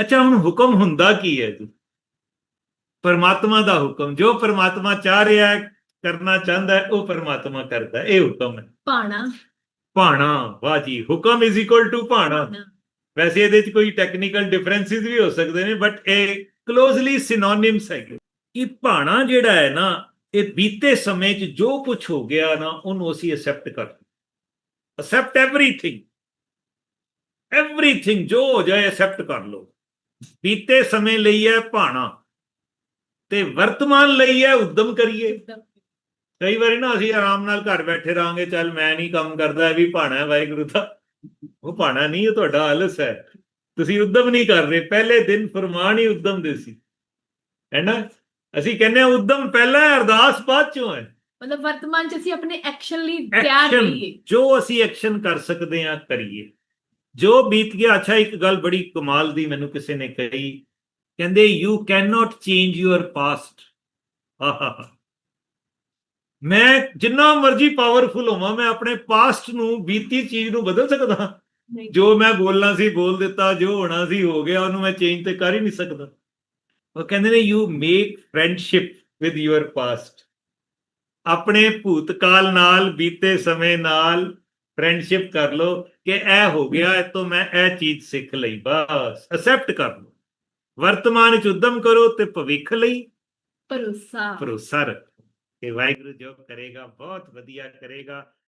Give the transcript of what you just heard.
ਅੱਛਾ ਹੁਣ ਹੁਕਮ ਹੁੰਦਾ ਕੀ ਹੈ ਜੀ? ਪਰਮਾਤਮਾ ਦਾ ਹੁਕਮ ਜੋ ਪਰਮਾਤਮਾ ਚਾਹ ਰਿਹਾ ਹੈ ਕਰਨਾ ਚਾਹੁੰਦਾ ਹੈ ਉਹ ਪਰਮਾਤਮਾ ਕਰਦਾ ਹੈ ਇਹ ਹੁਕਮ ਹੈ। ਪਾਣਾ ਭਾਣਾ ਵਾਹ ਜੀ ਹੁਕਮ ਇਜ਼ ਇਕੁਅਲ ਟੂ ਭਾਣਾ। ਪਾਣਾ। ਵੈਸੇ ਇਹਦੇ ਵਿੱਚ ਕੋਈ ਟੈਕਨੀਕਲ ਡਿਫਰੈਂਸਿਸ ਵੀ ਹੋ ਸਕਦੇ ਨੇ ਬਟ ਇਹ ক্লোਜ਼ਲੀ ਸਿਨੋਨਿਮਸ ਹੈਗੇ। ਕਿ ਭਾਣਾ ਜਿਹੜਾ ਹੈ ਨਾ ਇਹ ਬੀਤੇ ਸਮੇਂ 'ਚ ਜੋ ਕੁਝ ਹੋ ਗਿਆ ਨਾ ਉਹਨੂੰ ਅਸੀਂ ਅਸੈਪਟ ਕਰ ਅਸੈਪਟ ਐਵਰੀਥਿੰਗ ਐਵਰੀਥਿੰਗ ਜੋ ਹੋ ਜਾਏ ਅਸੈਪਟ ਕਰ ਲਓ। ਬੀਤੇ ਸਮੇਂ ਲਈ ਹੈ ਭਾਣਾ। ਤੇ ਵਰਤਮਾਨ ਲਈ ਹੈ ਉਦਮ ਕਰੀਏ। ਕਈ ਵਾਰੀ ਨਾ ਅਸੀਂ ਆਰਾਮ ਨਾਲ ਘਰ ਬੈਠੇ ਰਹਾਂਗੇ ਚੱਲ ਮੈਂ ਨਹੀਂ ਕੰਮ ਕਰਦਾ ਵੀ ਭਾਣਾ ਹੈ ਵਾਹਿਗੁਰੂ ਦਾ। ਉਹ ਭਾਣਾ ਨਹੀਂ ਇਹ ਤੁਹਾਡਾ ਆਲਸ ਹੈ। ਤੁਸੀਂ ਉਦਮ ਨਹੀਂ ਕਰ ਰਹੇ ਪਹਿਲੇ ਦਿਨ ਫਰਮਾਨ ਹੀ ਉਦਮ ਦੇ ਸੀ। ਹੈ ਨਾ? ਅਸੀਂ ਕਹਿੰਦੇ ਹਾਂ ਉਦਮ ਪਹਿਲਾਂ ਹੈ ਅਰਦਾਸ ਬਾਅਦ ਚੋਂ ਹੈ। ਮਤਲਬ ਵਰਤਮਾਨ ਚ ਅਸੀਂ ਆਪਣੇ ਐਕਸ਼ਨ ਲਈ ਤਿਆਰ ਰਹੀਏ। ਜੋ ਅਸੀਂ ਐਕਸ਼ਨ ਕਰ ਸਕਦੇ ਹਾਂ ਕਰੀਏ। ਜੋ ਬੀਤ ਗਿਆ ਅੱਛਾ ਇੱਕ ਗੱਲ ਬੜੀ ਕਮਾਲ ਦੀ ਮੈਨੂੰ ਕਿਸੇ ਨੇ ਕਹੀ। ਕਹਿੰਦੇ you can not change your past ਮੈਂ ਜਿੰਨਾ ਮਰਜ਼ੀ ਪਾਵਰਫੁਲ ਹੋਵਾਂ ਮੈਂ ਆਪਣੇ ਪਾਸਟ ਨੂੰ ਬੀਤੀ ਚੀਜ਼ ਨੂੰ ਬਦਲ ਸਕਦਾ। ਜੋ ਮੈਂ ਬੋਲਣਾ ਸੀ ਬੋਲ ਦਿੱਤਾ ਜੋ ਹੋਣਾ ਸੀ ਹੋ ਗਿਆ ਉਹਨੂੰ ਮੈਂ ਚੇਂਜ ਤੇ ਕਰ ਹੀ ਨਹੀਂ ਸਕਦਾ। ਉਹ ਕਹਿੰਦੇ ਨੇ you make friendship with your past ਆਪਣੇ ਭੂਤਕਾਲ ਨਾਲ ਬੀਤੇ ਸਮੇਂ ਨਾਲ ਫਰੈਂਡਸ਼ਿਪ ਕਰ ਲੋ ਕਿ ਇਹ ਹੋ ਗਿਆ ਇਹ ਤੋਂ ਮੈਂ ਇਹ ਚੀਜ਼ ਸਿੱਖ ਲਈ ਬਸ ਅਸੈਪਟ ਕਰ ਲੋ ਵਰਤਮਾਨ ਵਿੱਚ ਉਦਮ ਕਰੋ ਤੇ ਭਵਿੱਖ ਲਈ ਭਰੋਸਾ। ਭਰੋਸਾ ਰੱਖੋ ਕਿ ਵਾਹਿਗੁਰੂ ਜੋ ਕਰੇਗਾ ਬਹੁਤ ਵਧੀਆ ਕਰੇਗਾ।